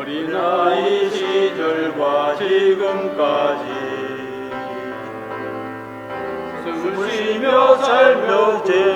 어린아이 시절과 지금까지. 숨 쉬며 살며 제